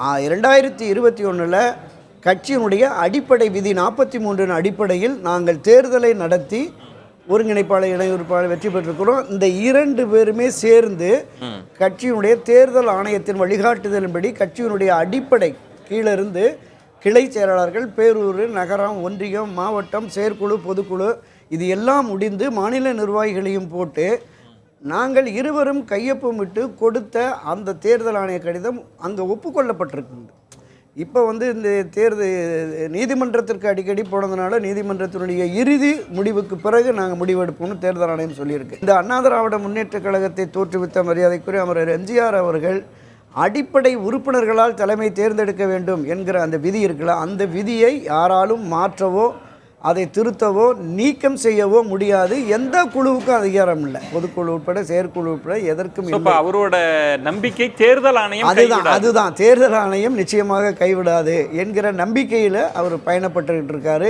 இரண்டாயிரத்தி இருபத்தி ஒன்றில் கட்சியினுடைய அடிப்படை விதி நாற்பத்தி மூன்றின் அடிப்படையில் நாங்கள் தேர்தலை நடத்தி ஒருங்கிணைப்பாளர் இணையொருப்பாளர் வெற்றி பெற்றிருக்கிறோம். இந்த இரண்டு பேருமே சேர்ந்து கட்சியினுடைய தேர்தல் ஆணையத்தின் வழிகாட்டுதலின்படி கட்சியினுடைய அடிப்படை கீழிருந்து கிளை செயலாளர்கள் பேரூர் நகரம் ஒன்றியம் மாவட்டம் செயற்குழு பொதுக்குழு இது எல்லாம் முடிந்து மாநில நிர்வாகிகளையும் போட்டு நாங்கள் இருவரும் கையொப்பமிட்டு கொடுத்த அந்த தேர்தல் ஆணைய கடிதம் அங்கே ஒப்புக்கொள்ளப்பட்டிருக்குது இப்போ வந்து இந்த தேர்தல் நீதிமன்றத்திற்கு அடிக்கடி போனதுனால நீதிமன்றத்தினுடைய இறுதி முடிவுக்கு பிறகு நாங்கள் முடிவெடுப்போம்னு தேர்தல் ஆணையம் சொல்லியிருக்கு. இந்த அண்ணா திராவிட முன்னேற்ற கழகத்தை தோற்றுவித்த மரியாதைக்குரிய அமரர் எம்ஜிஆர் அவர்கள் அடிப்படை உறுப்பினர்களால் தலைமை தேர்ந்தெடுக்க வேண்டும் என்கிற அந்த விதி இருக்குல்ல அந்த விதியை யாராலும் மாற்றவோ அதை திருத்தவோ நீக்கம் செய்யவோ முடியாது. எந்த குழுவுக்கும் அதிகாரம் இல்லை. பொதுக்குழு உட்பட செயற்குழு உட்பட எதற்கும் அவரோட நம்பிக்கை தேர்தல் ஆணையம் அதுதான். அதுதான். தேர்தல் ஆணையம் நிச்சயமாக கைவிடாது என்கிற நம்பிக்கையில் அவர் பயணப்பட்டுக்கிட்டு இருக்காரு.